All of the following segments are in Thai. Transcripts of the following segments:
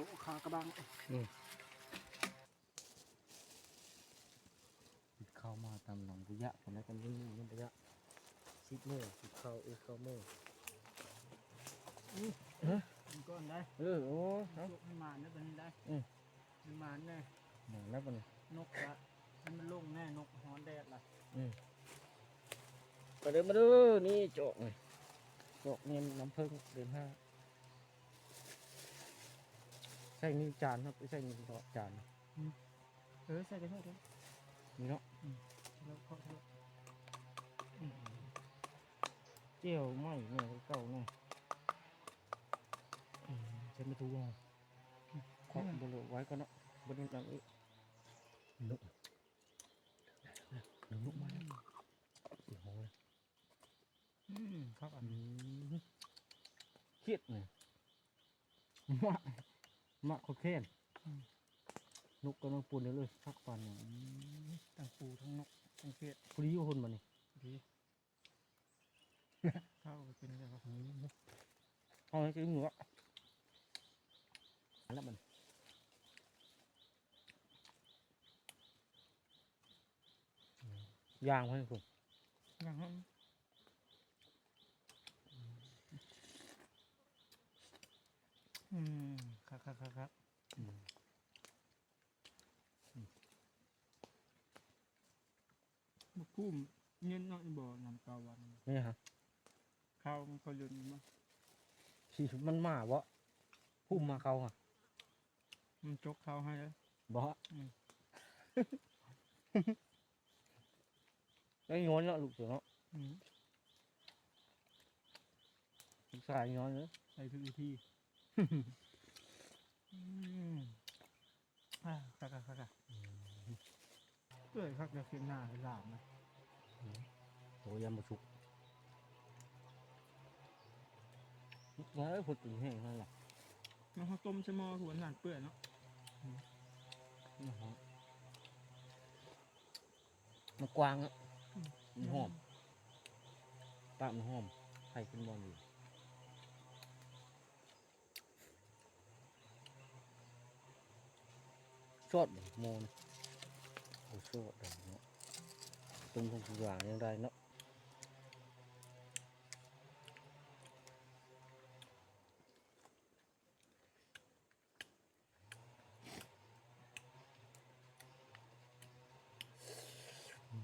ลูกขากระบังเข้ามาตามหนองบุยะผมนะกันยิ่งยิ่งบุยะซิดเมื่อซิดเข้าเออเข้าเมื่อมันก้อนได้เออโอ้เนาะลูกให้มานได้เป็นได้อืมให้มานแน่หนังแล้วปะเนี่ยนกละให้มันลงแน่นกหอนแดดล่ะมาเดินมาดูนี่โจกนี่โจกเงินน้ำผึ้งเดือนห้า ใช่มีจานครับไม่ใช่มีจานเออใส่ได้เท่าไหร่มีเนาะแล้วก็เท่าไหร่เจียวไม่เนี่ยเก่าเนี่ยอืมใช้ไม่ถูกอะขอบบริไว้ก็เนาะบนนี้ดังอีกนุกนุกมาแล้วสีหงเลยอืมครับอันอืมเครียดเนี่ยมะ มะโคเคนนุกกำลังปูนเดี๋ยวเลยพักฟันเนี่ยอืมทั้งปูทั้งนกทั้งเพียดพอดีอยู่คนมานี่ดีเข้าไปเป็นอะไรครับเอาให้กินหมูอะอันแล้วมันย่างไว้ให้ผมอย่างนั้นอืม ครับครับครับมาพุ่มเงินน้อยบ่อนำตาวันนี่ฮะข้าวมันก็ยืนมาที่มันมาวะพุ่มมาเขาอะมันจกเขาให้แล้วบ่อืมได้ย้อนเนาะลูกเสือเนาะอืมลูกชายย้อนเลยใส่ทุกวิธี อืมอ่าครับครับครับครับเอ้ยครับเดี๋ยวเพียงหน้าให้หลามนะโอ้ยำมาชุกว้ายพุดตีแห้งนั่นแหละมันเขาต้มใช่หม้อหัวหนานเปื่อยเนาะนะฮะมันกวางอะมันหอมปากมันหอมไข่เป็นบอลอยู่ ชอดบ่โมนโอ้ชอดเลยเนาะตุ้มทุกอย่างยังได้เนาะ อ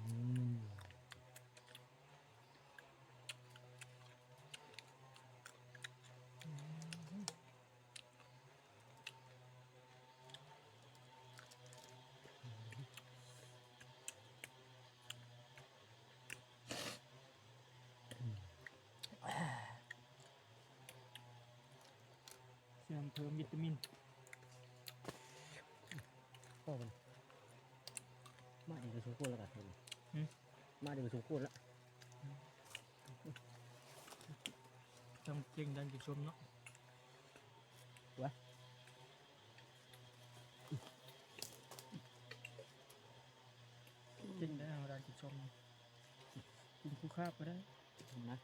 ืม เสริมเพิ่มวิตามินก็มันมาเดี๋ยวสมควรแล้วกันเห็นหืมมาเดี๋ยวสมควรแล้วจังเก่งดันจิตชมเนาะวะเก่งได้เอาดันจิตชมกินคู่คาบก็ได้นะ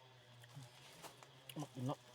มักกินเนาะ